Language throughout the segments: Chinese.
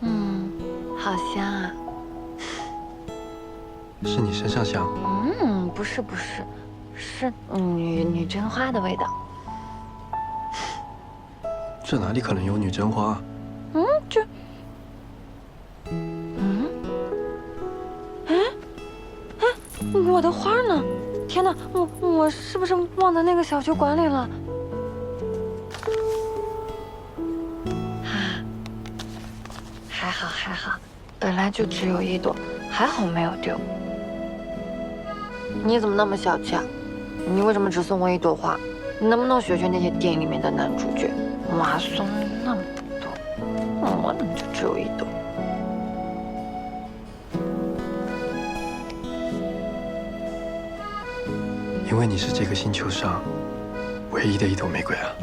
嗯，好香啊。是你身上香。嗯，不是不是，是女女贞花的味道。这哪里可能有女贞花？嗯，这，我的花呢？天哪，我我是不是忘在那个小酒馆里了？啊，还好还好，本来就只有一朵，还好没有丢。你怎么那么小气啊？你为什么只送我一朵花？你能不能学学那些电影里面的男主角？哇，送那么多，我怎么就只有一朵？因为你是这个星球上唯一的一朵玫瑰啊！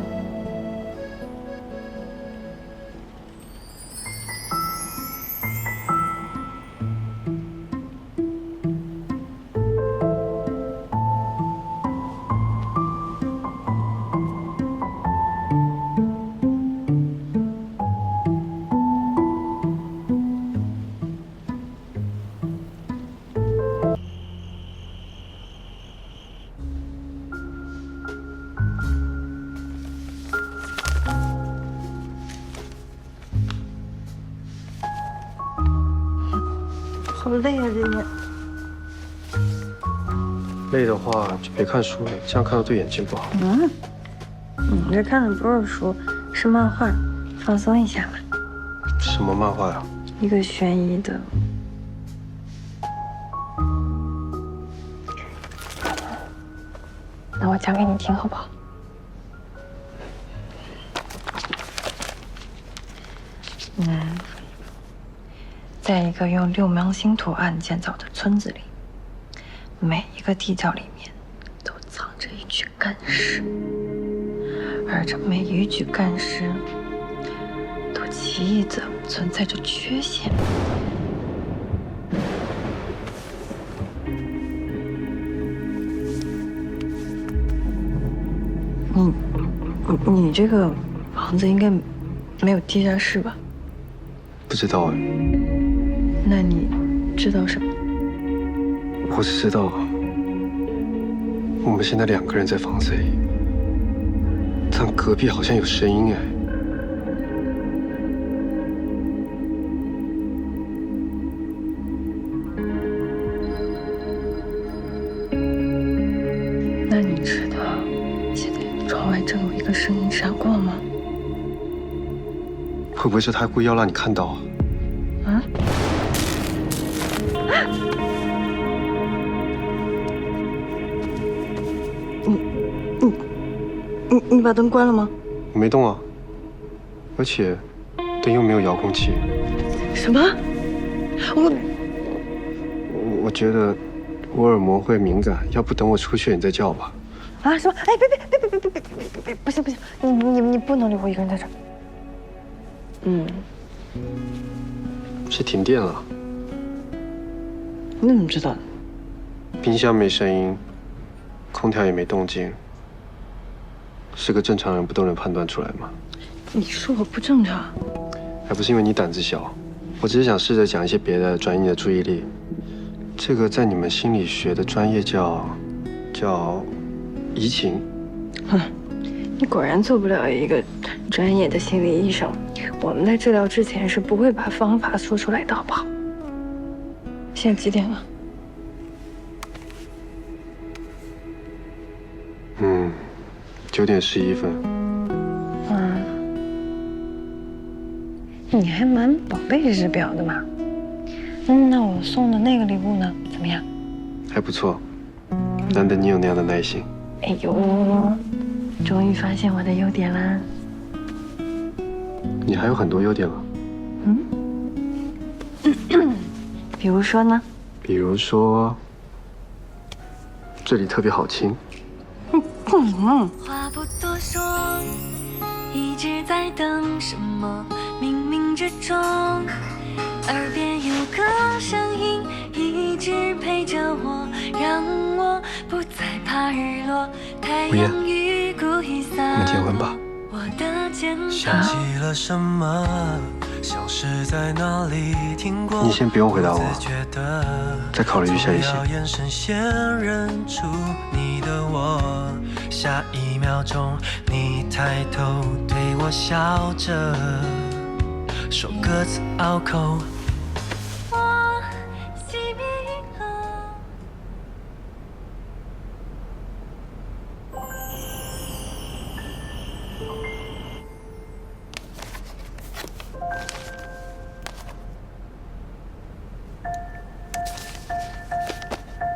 好累啊，今天。累的话就别看书了，这样看到对眼睛不好。嗯，你这看的不是书，是漫画，放松一下嘛。什么漫画呀？一个悬疑的。那我讲给你听好不好？嗯，在一个用六芒星图案建造的村子里，每一个地窖里面都藏着一具干尸，而这每一具干尸都奇异的存在着缺陷。你，你你这个房子应该没有地下室吧？不知道哎，那你知道什么？我只知道我们现在两个人在房子里，但隔壁好像有声音哎。那你知道现在窗外正有一个声音闪过吗？会不会是他故意要让你看到啊？啊？你你你你把灯关了吗？我没动啊，而且灯又没有遥控器。什么？我我我觉得我耳膜会敏感，要不等我出去你再叫吧。啊什么？哎别别别别别别别别别！不行不行，你你你不能留我一个人在这儿。嗯，是停电了，你怎么知道的？冰箱没声音，空调也没动静，是个正常人不都能判断出来吗？你说我不正常？还不是因为你胆子小，我只是想试着讲一些别的，转移你的注意力。这个在你们心理学的专业叫叫移情。哼，你果然做不了一个专业的心理医生。我们在治疗之前是不会把方法说出来的，好不好？现在几点了？嗯，九点十一分。嗯，你还蛮宝贝这只表的嘛。嗯，那我送的那个礼物呢？怎么样？还不错，难得你有那样的耐心。哎呦，终于发现我的优点啦！你还有很多优点了。嗯，比如说呢？比如说，这里特别好亲。嗯。话不多说，一直在等什么？冥冥之中，耳边有个声音一陪着我，让我不再怕日落。太阳雨故意洒我们结婚吧。我的肩想起了什么？像是在哪里听过。你先不用回答我再考虑一下也行从眼神先认出你的我。下一秒钟，你抬头对我笑着，说各自拗口。